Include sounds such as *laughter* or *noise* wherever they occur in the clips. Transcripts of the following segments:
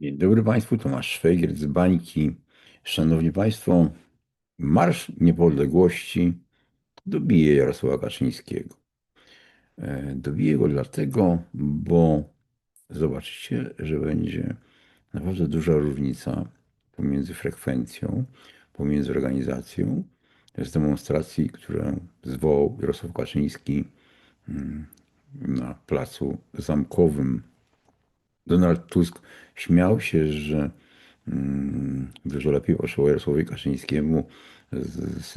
Dzień dobry Państwu, Tomasz Szwajgier z Bańki. Szanowni Państwo, Marsz Niepodległości dobije Jarosława Kaczyńskiego. E, Dobije go dlatego, bo zobaczycie, że będzie naprawdę duża różnica pomiędzy frekwencją, pomiędzy organizacją z demonstracji, którą zwołał Jarosław Kaczyński mm, na placu zamkowym Donald Tusk śmiał się, że mm, dużo lepiej poszło Jarosławowi Kaczyńskiemu z,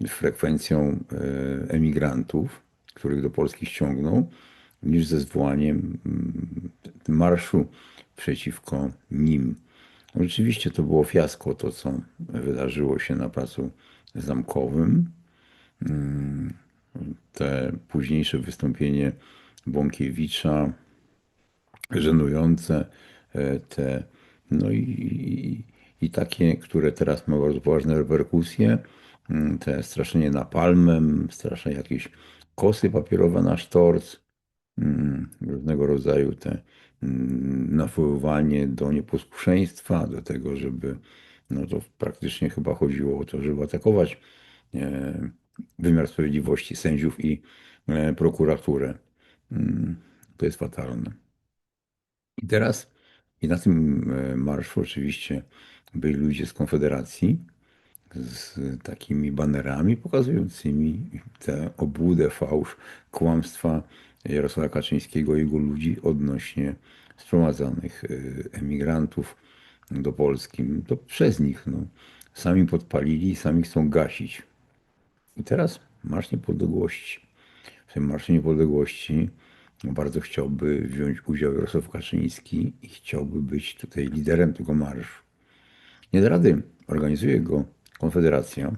z frekwencją e, emigrantów, których do Polski ściągnął, niż ze zwołaniem mm, marszu przeciwko nim. Rzeczywiście to było fiasko, to co wydarzyło się na placu zamkowym. Mm, te późniejsze wystąpienie Bąkiewicza, żenujące, e, te, no i, i, takie, które teraz ma bardzo poważne reperkusje, mm, te straszenie napalmem, straszenie jakieś kosy papierowe na sztorc, mm, różnego rodzaju te mm, nawoływanie do nieposłuszeństwa, do tego, żeby, no to praktycznie chyba chodziło o to, żeby atakować e, wymiar sprawiedliwości, sędziów i e, prokuraturę. To jest fatalne. I teraz, i na tym e, marszu oczywiście byli ludzie z Konfederacji z takimi banerami pokazującymi tę obłudę, fałsz, kłamstwa Jarosława Kaczyńskiego i jego ludzi odnośnie sprowadzanych e, emigrantów do Polski. To przez nich no, sami podpalili, sami chcą gasić. I teraz Marsz Niepodległości. W tym Marszu Niepodległości bardzo chciałby wziąć udział Jarosław Kaczyński i chciałby być tutaj liderem tego marszu. Nie da rady, organizuje go Konfederacja.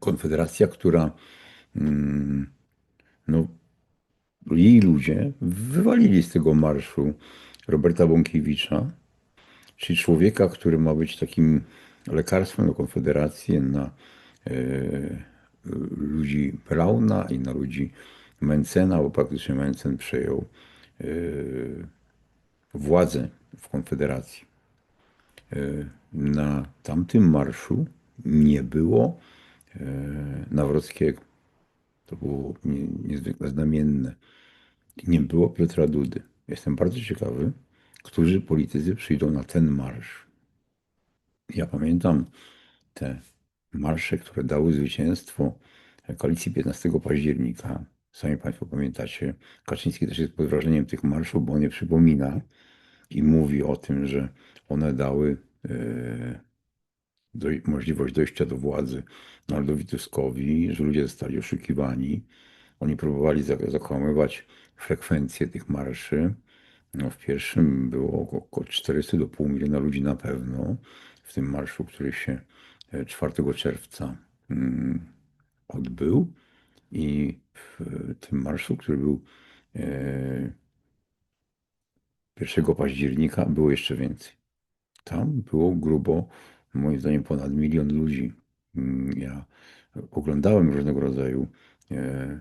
Konfederacja, która mm, no, jej ludzie wywalili z tego marszu Roberta Bąkiewicza, czyli człowieka, który ma być takim lekarstwem na Konfederację, na e, ludzi Brauna i na ludzi Mencena, bo praktycznie Mencen przejął e, władzę w Konfederacji. E, na tamtym marszu nie było e, Nawrockiego. To było niezwykle znamienne. Nie było Piotra Dudy. Jestem bardzo ciekawy, którzy politycy przyjdą na ten marsz. Ja pamiętam te marsze, które dały zwycięstwo koalicji 15 października Sami Państwo pamiętacie, Kaczyński też jest pod wrażeniem tych marszów, bo on je przypomina i mówi o tym, że one dały e, do, możliwość dojścia do władzy Donaldowi Tuskowi, że ludzie zostali oszukiwani. Oni próbowali zakłamywać frekwencję tych marszy. No, w pierwszym było około 400 do pół miliona ludzi na pewno. W tym marszu, który się 4 e, czerwca mm, odbył. I w tym marszu, który był 1 e, października, było jeszcze więcej. Tam było grubo, moim zdaniem, ponad milion ludzi. Mm, ja oglądałem różnego rodzaju e,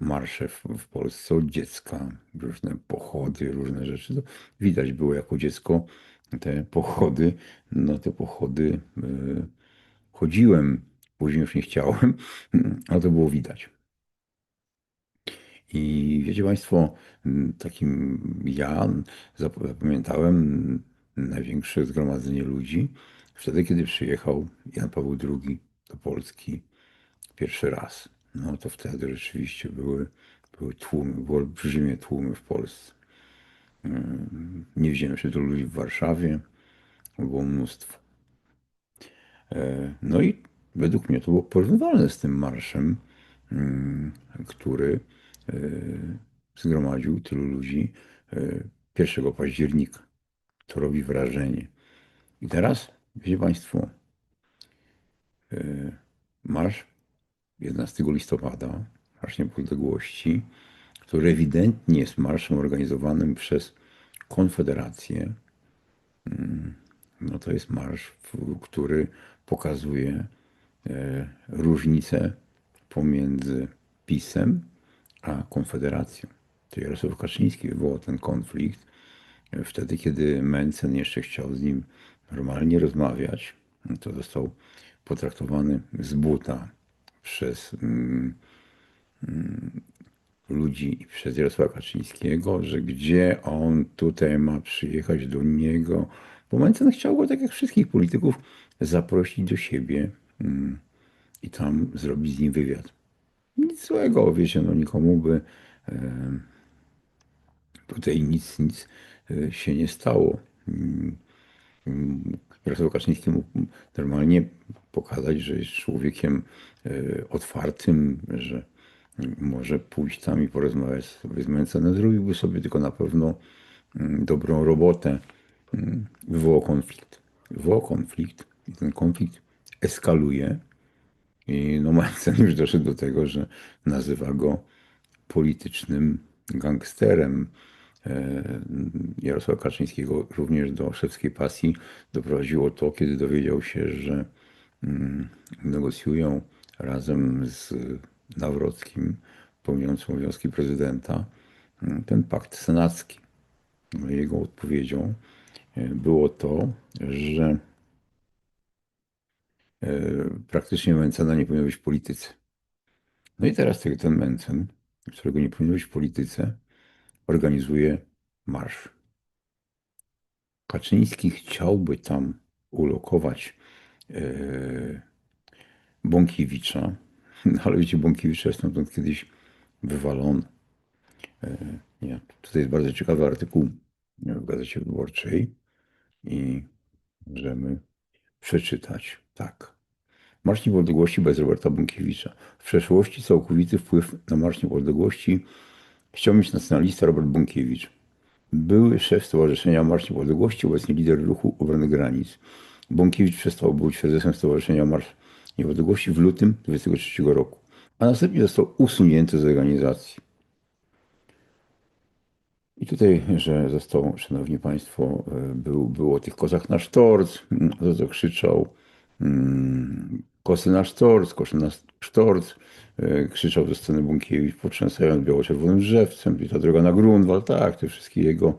marsze w, Polsce od dziecka, różne pochody, różne rzeczy. To widać było jako dziecko te pochody, no te pochody e, chodziłem Później już nie chciałem, *laughs* ale to było widać. I wiecie Państwo, takim ja zapamiętałem największe zgromadzenie ludzi wtedy, kiedy przyjechał Jan Paweł II do Polski pierwszy raz. No to wtedy rzeczywiście były, były tłumy, były olbrzymie tłumy w Polsce. Nie widziałem się tylu ludzi w Warszawie, było mnóstwo. E, no i według mnie to było porównywalne z tym marszem, mm, który e, zgromadził tylu ludzi 1 e, października. To robi wrażenie. I teraz, wiecie Państwo, e, marsz 11 listopada, Marsz Niepodległości, który ewidentnie jest marszem organizowanym przez Konfederację, mm, no to jest marsz, który pokazuje E, różnice pomiędzy PiSem a Konfederacją. To Jarosław Kaczyński wywołał ten konflikt Wtedy, kiedy Mencen jeszcze chciał z nim normalnie rozmawiać, to został potraktowany z buta przez mm, ludzi i przez Jarosława Kaczyńskiego, że gdzie on tutaj ma przyjechać do niego, bo Mencen chciał go, tak jak wszystkich polityków, zaprosić do siebie mm, i tam zrobić z nim wywiad. Nic złego, wiecie, no nikomu by tutaj nic, nic e, się nie stało. Mm, mm, Jarosław Kaczyński mógł normalnie pokazać, że jest człowiekiem e, otwartym, że może pójść tam i porozmawiać z Mencenem. Zrobiłby sobie tylko na pewno mm, dobrą robotę. Mm, Wywołał konflikt. Wywołał konflikt i ten konflikt eskaluje. I no *laughs* Mencen już doszedł do tego, że nazywa go politycznym gangsterem. E, Jarosława Kaczyńskiego również do szewskiej pasji doprowadziło to, kiedy dowiedział się, że mm, negocjują razem z Nawrockim, pełniącym obowiązki prezydenta, mm, ten pakt senacki. No, jego odpowiedzią e, było to, że praktycznie Mencena nie powinno być w polityce. No i teraz ten Mencen, którego nie powinno być w polityce, organizuje marsz. Kaczyński chciałby tam ulokować e, Bąkiewicza, *laughs* no, ale wiecie, Bąkiewicz jest stamtąd kiedyś wywalony. E, nie, tutaj jest bardzo ciekawy artykuł w Gazecie Wyborczej i możemy przeczytać tak. Marsz Niepodległości bez Roberta Bąkiewicza. W przeszłości całkowity wpływ na Marsz Niepodległości chciał mieć nacjonalista Robert Bąkiewicz. Były szef Stowarzyszenia Marsz Niepodległości, obecnie lider ruchu obrony granic. Bąkiewicz przestał być prezesem Stowarzyszenia Marsz Niepodległości w lutym 1923 roku, a następnie został usunięty z organizacji. I tutaj, że został, szanowni państwo, e, był, było tych kozach na sztorc, za co krzyczał mm, kosy na sztorc, kosy na sztorc, e, krzyczał ze sceny Bąkiewicz, potrzęsając biało-czerwonym drzewcem, i ta droga na Grunwald, tak, te wszystkie jego,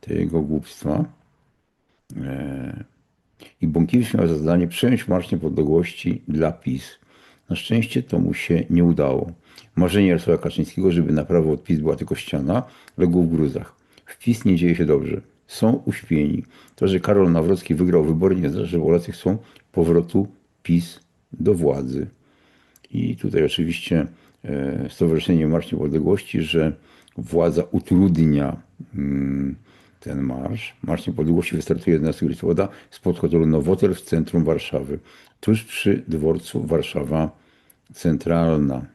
te jego głupstwa. E, i Bąkiewicz miał za zadanie przejąć Marsz Niepodległości dla PiS. Na szczęście to mu się nie udało. Marzenie Jarosława Kaczyńskiego, żeby na prawo od PiS była tylko ściana, legło w gruzach. W PiS nie dzieje się dobrze. Są uśpieni. To, że Karol Nawrocki wygrał wybory, nie znaczy, że Polacy chcą powrotu PiS do władzy. I tutaj oczywiście e, Stowarzyszenie Marsz Niepodległości, że władza utrudnia mm, ten marsz. Marsz Niepodległości wystartuje 11 listopada spod hotelu Nowotel w centrum Warszawy, tuż przy dworcu Warszawa Centralna.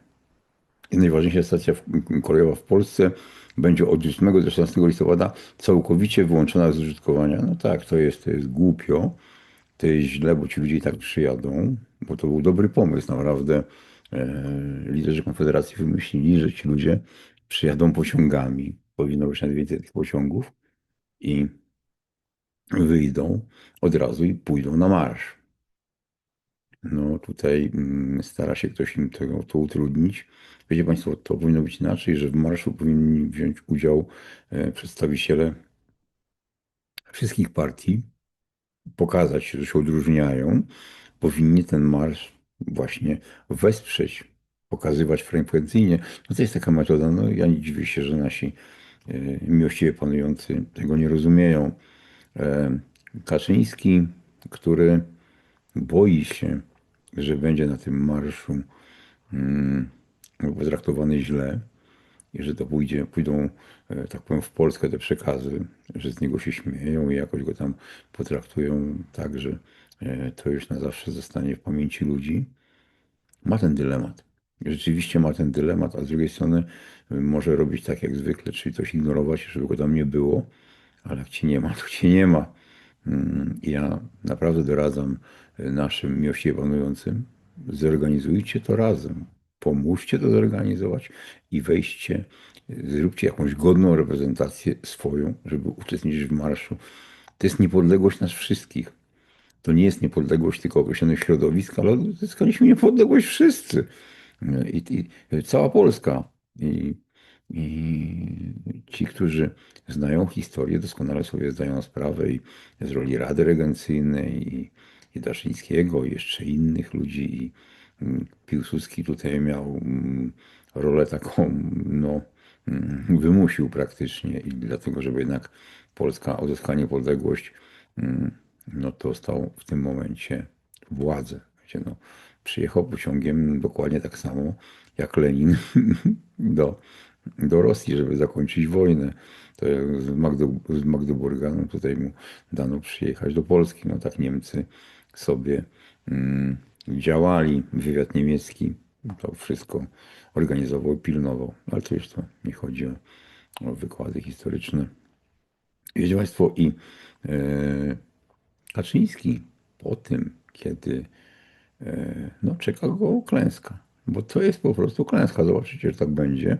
Najważniejsza stacja kolejowa w Polsce będzie od 8 do 16 listopada całkowicie wyłączona z użytkowania. No tak, to jest, to jest głupio, to jest źle, bo ci ludzie i tak przyjadą, bo to był dobry pomysł. Naprawdę e, liderzy Konfederacji wymyślili, że ci ludzie przyjadą pociągami. Powinno być na więcej tych pociągów i wyjdą od razu i pójdą na marsz. No tutaj mm, stara się ktoś im tego, to utrudnić. Wiecie Państwo, to powinno być inaczej, że w marszu powinni wziąć udział e, przedstawiciele wszystkich partii, pokazać że się odróżniają. Powinni ten marsz właśnie wesprzeć, pokazywać frekwencyjnie. No to jest taka metoda, no ja nie dziwię się, że nasi E, miłościwie panujący tego nie rozumieją. E, Kaczyński, który boi się, że będzie na tym marszu mm, potraktowany źle i że to pójdzie, pójdą, e, tak powiem, w Polskę te przekazy, że z niego się śmieją i jakoś go tam potraktują tak, że to już na zawsze zostanie w pamięci ludzi, ma ten dylemat rzeczywiście ma ten dylemat, a z drugiej strony y, może robić tak jak zwykle, czyli coś ignorować, żeby go tam nie było, ale jak ci nie ma, to ci nie ma. Mm, ja naprawdę doradzam y, naszym miłościwie panującym, zorganizujcie to razem, pomóżcie to zorganizować i wejście, y, zróbcie jakąś godną reprezentację swoją, żeby uczestniczyć w marszu. To jest niepodległość nas wszystkich. To nie jest niepodległość tylko określonych środowisk, ale zyskaliśmy niepodległość wszyscy i, i cała Polska. I I ci, którzy znają historię, doskonale sobie zdają sprawę i z roli Rady Regencyjnej i, i Daszyńskiego, i jeszcze innych ludzi. I mm, Piłsudski tutaj miał mm, rolę taką, *laughs* no, mm, wymusił praktycznie i dlatego, żeby jednak Polska odzyskała niepodległość, no to stał w tym momencie władzę. Wiecie, no, przyjechał pociągiem dokładnie tak samo jak Lenin *laughs* do, do Rosji, żeby zakończyć wojnę. To z, Magdy, z Magdeburga no tutaj mu dano przyjechać do Polski. No tak Niemcy sobie mm, działali. Wywiad niemiecki to wszystko organizował pilnował. Ale to już to nie chodzi o, o wykłady historyczne. Wiecie Państwo, i e, Kaczyński po tym, kiedy e, no, czeka go klęska, bo to jest po prostu klęska. Zobaczycie, że tak będzie.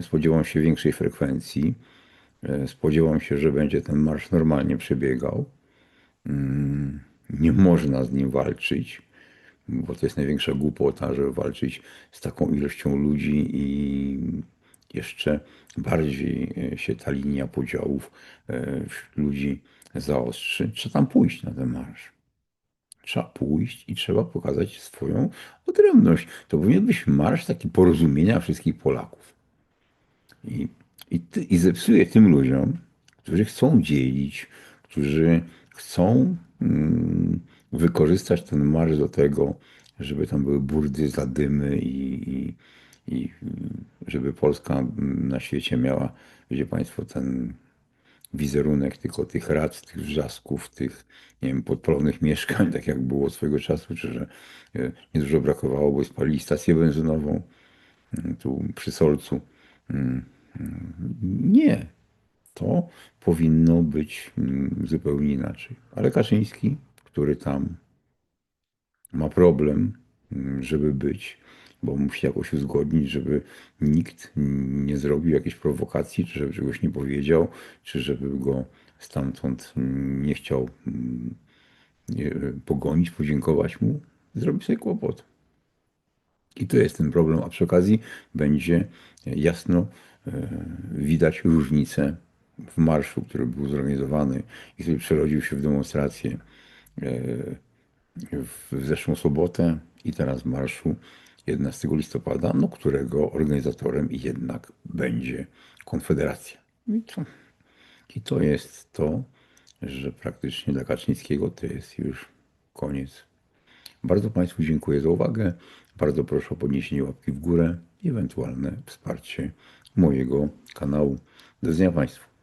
Spodziewam się większej frekwencji. E, Spodziewam się, że będzie ten marsz normalnie przebiegał. Mm, Nie można z nim walczyć, bo to jest największa głupota, żeby walczyć z taką ilością ludzi i jeszcze bardziej e, się ta linia podziałów e, wśród ludzi zaostrzy. Trzeba tam pójść na ten marsz. Trzeba pójść i trzeba pokazać swoją odrębność. To powinien być marsz taki porozumienia wszystkich Polaków. I, i, I zepsuje tym ludziom, którzy chcą dzielić, którzy chcą mm, wykorzystać ten marsz do tego, żeby tam były burdy, zadymy i, i, i mm, żeby Polska mm, na świecie miała, wiecie Państwo, ten wizerunek tylko tych rad, tych wrzasków, tych, nie wiem, podpalonych mieszkań, tak jak było swego czasu, czy że e, niedużo brakowało, bo spalili stację benzynową mm, tu przy Solcu. Nie, to powinno być mm, zupełnie inaczej. Ale Kaczyński, który tam ma problem, mm, żeby być, bo musi jakoś uzgodnić, żeby nikt nie zrobił jakiejś prowokacji, czy żeby czegoś nie powiedział, czy żeby go stamtąd mm, nie chciał nie, pogonić, podziękować mu, zrobi sobie kłopot. I to jest ten problem, a przy okazji będzie jasno e, widać różnicę w marszu, który był zorganizowany i który przerodził się w demonstrację e, w zeszłą sobotę i teraz marszu 11 listopada, no którego organizatorem jednak będzie Konfederacja. I to, I to jest to, że praktycznie dla Kaczyńskiego to jest już koniec bardzo Państwu dziękuję za uwagę. Bardzo proszę o podniesienie łapki w górę i ewentualne wsparcie mojego kanału. Do widzenia Państwu.